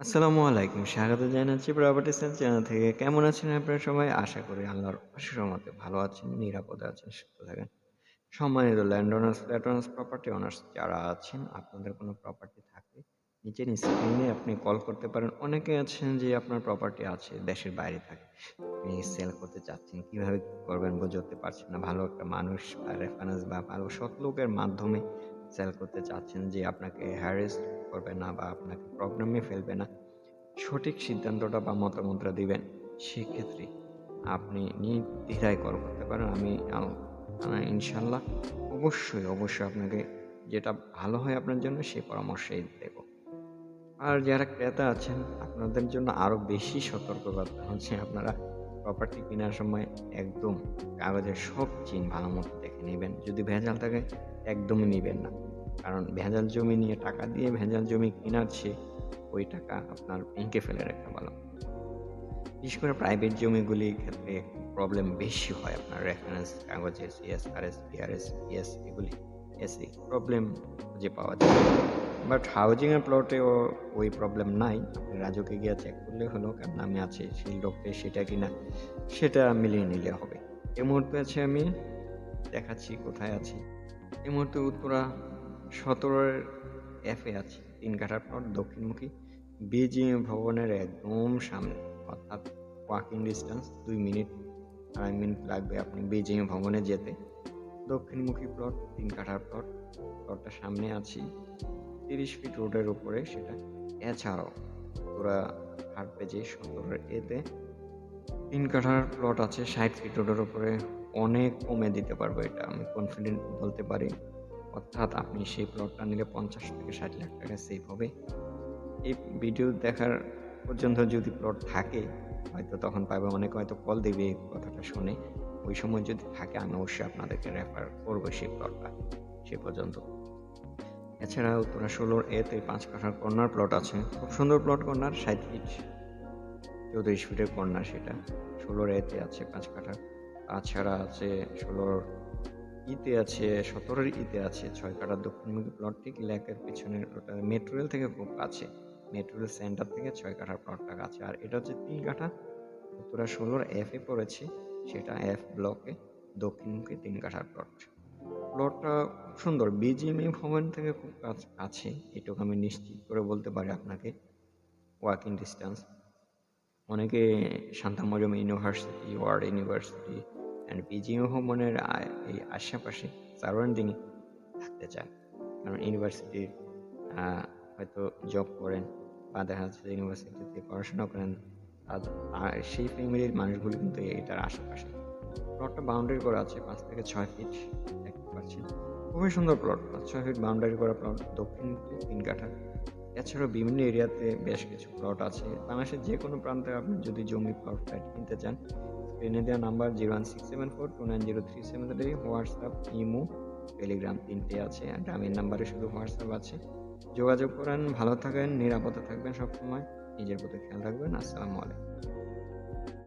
আসসালামু আলাইকুম। স্বাগত জানাচ্ছি প্রপার্টি সেন্স চ্যানেল থেকে। কেমন আছেন আপনারা সবাই? আশা করি আল্লাহর অশেষ ভালো আছেন, নিরাপদে আছেন, সুস্থ থাকেন। সম্মানিত ল্যান্ড ওনার্স, প্রপার্টি ওনার্স যারা আছেন, আপনাদের কোনো প্রপার্টি থাকলে নিচের স্ক্রিনে আপনি কল করতে পারেন। অনেকে আছেন যে আপনার প্রপার্টি আছে, দেশের বাইরে থাকে। আপনি সেল করতে চাচ্ছেন, কীভাবে কি করবেন বুঝে উঠতে পারছেন না। ভালো একটা মানুষ বা রেফারেন্স বা ভালো সৎ লোকের মাধ্যমে সেল করতে চাচ্ছেন যে আপনাকে হ্যারাস করবে না বা আপনাকে প্রবলেমে ফেলবে না। সঠিক সিদ্ধান্তটা বা মতামতটা দিবেন। সেক্ষেত্রে আপনি নির্দ্বিধায় কল করতে পারেন। আমি ইনশাল্লাহ অবশ্যই, অবশ্যই আপনাকে যেটা ভালো হয় আপনার জন্য সেই পরামর্শই দেব। আর যারা ক্রেতা আছেন আপনাদের জন্য আরও বেশি সতর্কবার্তা হচ্ছে আপনারা প্রপার্টি কেনার সময় একদম কাগজের সব চিন ভালো মতো দেখে নেবেন যদি ভেজাল থাকে একদমই নিবেন না। কারণ ভেজাল জমি নিয়ে টাকা দিয়ে ভেজাল জমি কেনার চেয়ে ওই টাকা আপনার ব্যাংকে ফেলে রাখা ভালো। বিশেষ করে প্রাইভেট জমিগুলির ক্ষেত্রে প্রবলেম বেশি হয় আপনার রেফারেন্স কাগজে সিএসআরএস, বিআরএস, পিএস এগুলি এসি প্রবলেম খুঁজে পাওয়া যায়। বাট হাউজিং এর প্লটেও ওই প্রবলেম নাই। রাজুকে গিয়ে চেক করলে হলো কার নামে আছে, সেই লোকটা সেটা কিনা, সেটা মিলিয়ে নিলে হবে। এ মুহূর্তে আছে আমি, দেখাচ্ছি কোথায় আছি। এই মুহূর্তে উত্তরা ১৭ এর এফ এ আছি। ৩ কাঠার প্লট দক্ষিণমুখী বিজিএম ভবনের একদম সামনে, অর্থাৎ ওয়াকিং ডিসট্যান্স ২ মিনিট ২.৫ মিনিট লাগবে আপনি বিজিএম ভবনে যেতে। দক্ষিণমুখী প্লট তিন কাঠার প্লট। প্লটটার সামনে আছি। ৩০ ফিট রোডের উপরে সেটা। এছাড়াও উত্তরা হাট পেজে ১৭ এ তে ৩ কাঠার প্লট আছে ৬০ ফিট রোডের উপরে। অনেক কমে দিতে পারব এটা, আমি কনফিডেন্ট বলতে পারি। অর্থাৎ আপনি সেই প্লটটা নিলে ৫০ থেকে ৬০ লাখ টাকা সেভ হবে। এই ভিডিও দেখার পর্যন্ত যদি প্লট থাকে, হয়তো তখন পাবে অনেকে হয়তো কল দেবে এই কথাটা শুনে। ওই সময় যদি থাকে, আমি অবশ্যই আপনাদেরকে রেফার করব সেই প্লটটা সে পর্যন্ত। এছাড়া উত্তরা ১৬ এ তে ৫ কাঠার কর্নার প্লট আছে। খুব সুন্দর প্লট কর্নার ৬০ ফিট ৩৪ ফিটের কর্নার সেটা। ১৬ এ তে আছে পাঁচ কাঠার। তাছাড়া আছে ১৬ ই তে আছে ১৭ ই তে আছে ছয় কাঠার দক্ষিণমুখী প্লট ঠিক লেকের পিছনের ওটা মেট্রো রেল থেকে খুব কাছে। মেট্রো রেল সেন্টার থেকে ছয় কাঠার প্লটটা কাছে। আর এটা হচ্ছে তিন কাঠা উত্তরা ১৬ এফ পড়েছে, সেটা এফ ব্লকে দক্ষিণমুখী তিন কাঠার প্লট। প্লটটা সুন্দর বিজিএমই ভবন থেকে খুব কাছ এটুকু আমি নিশ্চিত করে বলতে পারি আপনাকে। ওয়াকিং ডিস্টেন্স অনেকে Shanta Mariam university, ward university and BGM ভবনের এই আশেপাশে সারাউন্ডিং এ থাকতে চায়। কারণ ইউনিভার্সিটির হয়তো জব করেন বা দেখা যাচ্ছে ইউনিভার্সিটিতে পড়াশোনা করেন। আর সেই ফ্যামিলির মানুষগুলো কিন্তু এটার আশেপাশে। প্লটটা বাউন্ডারি করা আছে পাঁচ থেকে ছয় ফিট দেখতে পাচ্ছেন। খুবই সুন্দর প্লট। ৫-৬ ফিট বাউন্ডারি করা প্লট দক্ষিণমুখী ৩ কাঠা। এছাড়াও বিভিন্ন এরিয়াতে বেশ কিছু প্লট আছে। বাংলাদেশের যে কোনো প্রান্তে আপনি যদি জমি প্লট ফ্ল্যাট কিনতে চান স্ক্রিনে দেওয়া নাম্বার 01674290373 হোয়াটসঅ্যাপ, ইমো, টেলিগ্রাম তিনটে আছে। আর গ্রামের নাম্বারে শুধু হোয়াটসঅ্যাপ আছে। যোগাযোগ করেন, ভালো থাকেন, নিরাপদে থাকবেন সবসময়। নিজের প্রতি খেয়াল রাখবেন। আসসালামু আলাইকুম।